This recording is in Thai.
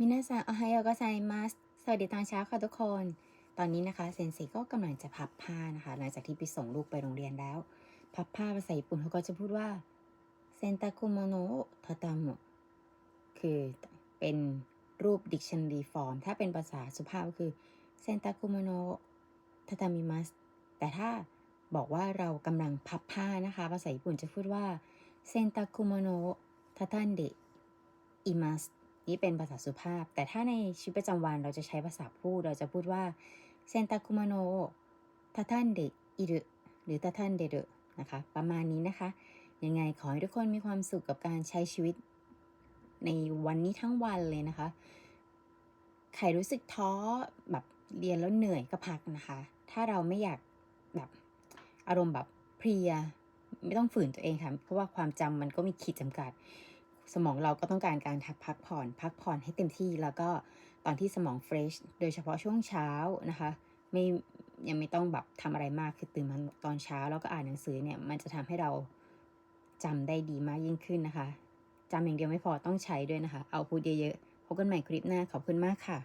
มินาซังโอไฮโอโกไซมัสสวัสดีตอนเช้าค่ะทุกคน ตอนนี้นะคะเซนเซก็กำลังจะพับผ้านะคะ หลังจากที่ไปส่งลูกไปโรงเรียนแล้ว พับผ้าภาษาญี่ปุ่นเขาก็จะพูดว่าเซนตาคุโมโนะทาตามุคือเป็นรูป dictionary form ถ้าเป็นภาษาสุภาพก็คือเซนตาคุโมโนะทาตามิมัสแต่ถ้าบอกว่าเรากำลังพับผ้านะคะ ภาษาญี่ปุ่นจะพูดว่าเซนตาคุโมโนะทาตันเดอิมัส นี่เป็นภาษาสุภาพ แต่ถ้าในชีวิตประจำวันเราจะใช้ภาษาพูด เราจะพูดว่าเซนตาคุมาโนะทาทันเดอิรุหรือทาทันเดรุนะคะ ประมาณนี้นะคะ ยังไงขอให้ทุกคนมีความสุขกับการใช้ชีวิต ในวันนี้ทั้งวันเลยนะคะ ใครรู้สึกท้อแบบเรียนแล้วเหนื่อยก็พักนะคะ ถ้าเราไม่อยากแบบอารมณ์แบบเพลีย ไม่ต้องฝืนตัวเองค่ะ เพราะว่าความจำมันก็มีขีดจำกัด สมองเราก็ต้องการการพักผ่อน พักผ่อนให้เต็มที่แล้วก็ตอนที่สมองเฟรชโดยเฉพาะช่วงเช้านะคะไม่ยังไม่ต้องแบบทำอะไรมากคือตื่นมาตอนเช้าแล้วก็อ่านหนังสือเนี่ยมันจะทำให้เราจำได้ดีมากยิ่งขึ้นนะคะจำอย่างเดียวไม่พอต้องใช้ด้วยนะคะ เอาพูดเยอะๆพบกันใหม่คลิปหน้าขอบคุณมากค่ะ